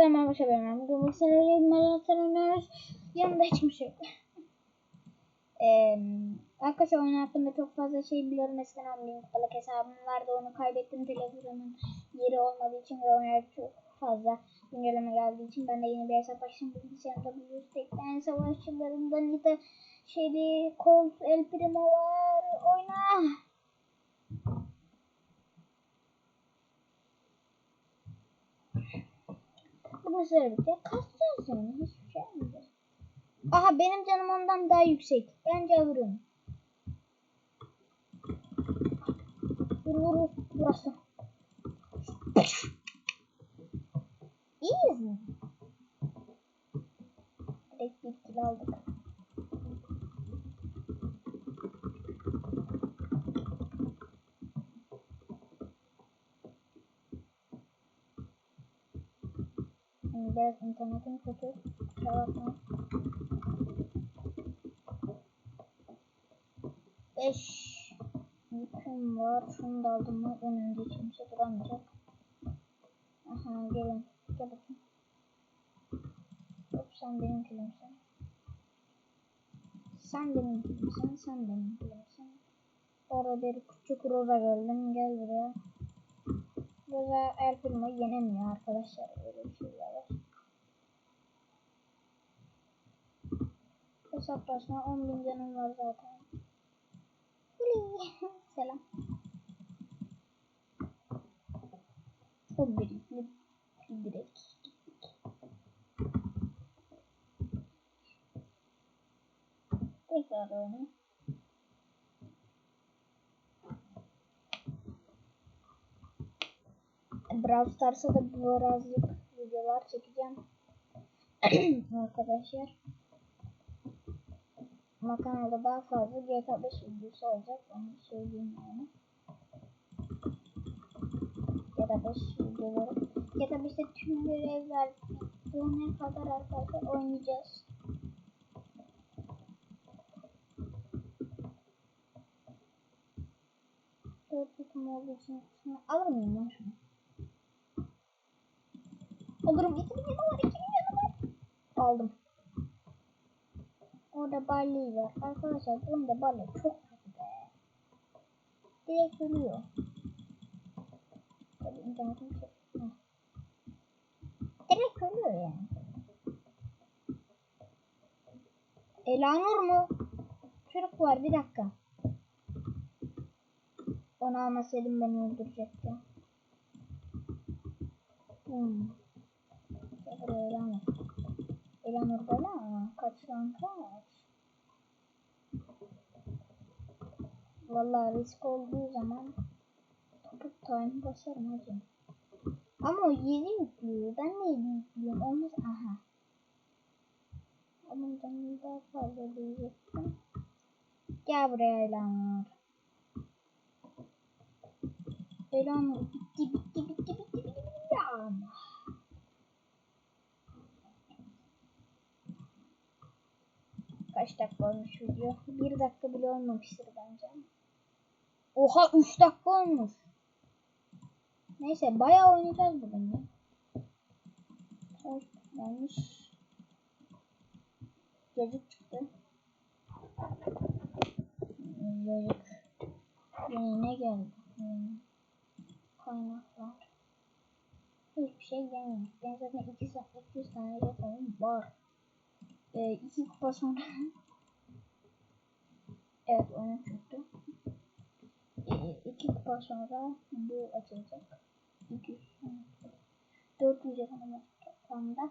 Tekrar merhaba ben. Bugün bu sene öyle maçlar oynuyoruz. Yanımda hiç kimse yok. Ee, arkadaşlar oyun hakkında çok fazla şey biliyorum. Eskiden 10 bin kupalık hesabım vardı. Onu kaybettim. Telefonun yeri olmadığı için ve oyuna çok fazla güncelleme geldiği için ben de yeni bir hesap açtım. Bilgisayarımda bu yüz tekten savaşçılarından Nita Shelly, Colt, El Primo var. Oyna. Mesele bitti. Kasacağız yani. Hiçbir şey olmayacak. Aha benim canım ondan daha yüksek. Bence alırım. Vur vur vur. Burası. Şimdi biraz internetim kötü. Bakma. 5 yüküm var. Şunu da aldım mı önümde kimse duramayacak. Aha gelin. Gel bakayım. Hop sen benim kilimsin. Sen benim kilimsin. Sen benim kilimsin. Orada bir küçük Roza gördüm. Gel buraya. El Primo yenemiyor arkadaşlar. Öyle bir şey var. Hesaplaşma 10 bin canım var zaten. Selam. O birikli direkt. Tekrar oyna. Brawl Stars'a da birazcık videolar çekeceğim. Arkadaşlar. Ama kanalda daha fazla GTA 5 videosu olacak. Onu söyleyeyim yani. GTA 5 videoları. GTA 5'te tüm görevler bitene kadar arkadaşlar oynayacağız. Dört tutum olduğu için alır mıyım ben şunu? Alırım. 2000 yanı var. 2000 yanı var. Aldım. Orada Barley var. Arkadaşlar bunda Barley çok kötü be. Direkt ölüyor. Tabii internetim çok. Heh. Direkt ölüyor yani. Elanur mu? Çocuk var bir dakika. Onu almasaydım beni öldürecekti. Hmm. Buraya Elanur. Elanur böyle ama kaç lan kaç. Vallahi risk olduğu zaman topuk time basarım hacı. Ama o 7 yüklüyor. Ben ne 7 yüklüyorum? Olmaz. Aha. Ama canım daha fazla diyecektim. Gel buraya Elanur. Elanur bitti bitti bitti bitti bitti bitti. Ama. Kaç dakika olmuş video? Bir dakika bile olmamıştır bence. Oha 3 dakika olmuş. Neyse bayağı oynayacağız bugün ya. Hoş gelmiş. Cacık çıktı. Cacık. Yine ne geldi? Hmm. Kaynaklar. Hiçbir şey gelmiyor. Ben zaten 2 saat 200 tane telefonum var. Ee, iki kupa sonra evet oyun çıktı. Ee, iki kupa sonra bu açılacak. 200 400 yakınım toplamda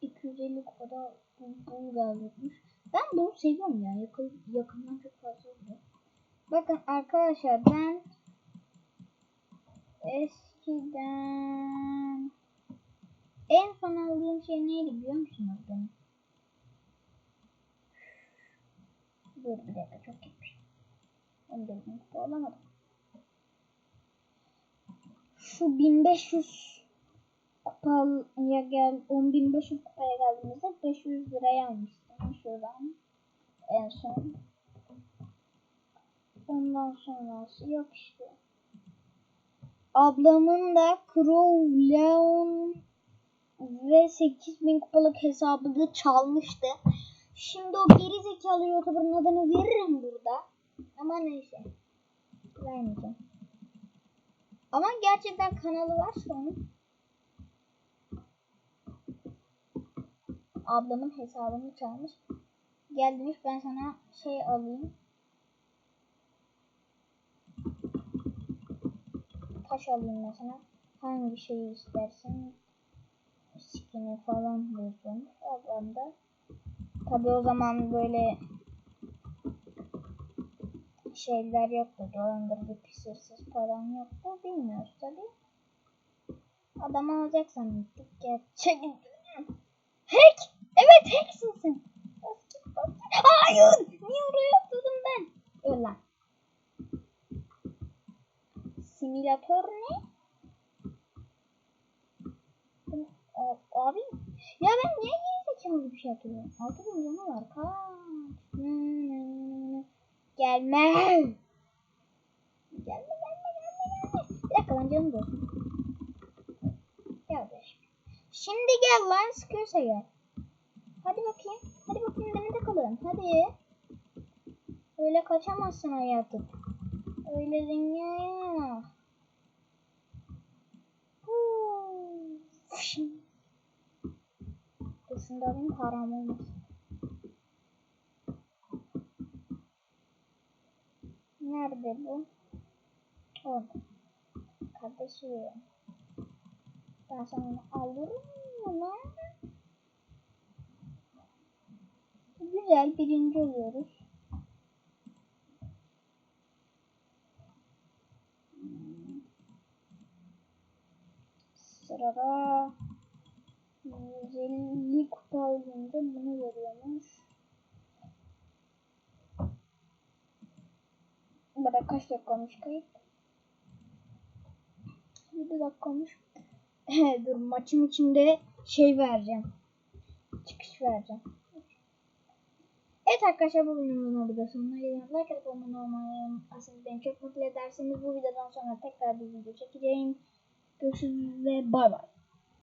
250 kupada bu gelecekmiş. Ben bunu seviyorum ya. Yakın, yakından çok fazla oluyor. Bakın arkadaşlar ben eskiden en son aldığım şey neydi biliyor musunuz benim? Dur bir dakika çok gitmiş. 11 bin kupa alamadım. Şu 1500 kupaya gel 10.500 kupaya geldiğimizde 500 liraya almıştım şuradan en son. Ondan sonrası yok işte. Ablamın da Crow, Leon ve 8000 kupalık hesabını çalmıştı. Şimdi o geri zekalı YouTuber'ın adını veririm burada. Ama neyse. Vermeyeceğim. Ama gerçekten kanalı var onun. Ablamın hesabını çalmış. Gel demiş ben sana şey alayım. Taş alayım mesela. Hangi şeyi istersen skin'i falan bulsun. Ablam da. Tabi o zaman böyle şeyler yoktu. Dolandırıcı pis hırsız falan yoktu. Bilmiyoruz tabi. Adam alacaksan gittik. Gerçek. Hack! Evet hacksin sen. Hayır! Niye oraya atladım ben? Öl lan. Simülatör ne? Abi ya ben niye gerizekalı bir şey yapıyorum? Altı bin canı var kaç? Gelme. Gelme gelme gelme gelme. Bir dakika lan canım dolsun. Gel be. Şimdi gel lan sıkıyorsa gel. Hadi bakayım. Hadi bakayım beni de kalın. Hadi. Öyle kaçamazsın hayatım. Öyle dünyaya yok. Şunu da alayım haram. Nerede bu? Orada. Kardeşim. Ben sana onu alırım mı? Güzel birinci oluyoruz. Hmm. Sırada 150 kupa alınca bunu veriyormuş. Burada kaç dakika olmuş kayıt? 7 dakika olmuş. Dur maçın içinde şey vereceğim. Çıkış vereceğim. Evet arkadaşlar bu videomuzun burada sonuna geliyorum. Like atıp abone olmayı unutmazsanız beni çok mutlu edersiniz. Bu videodan sonra tekrar bir video çekeceğim. Görüşürüz ve bay bay.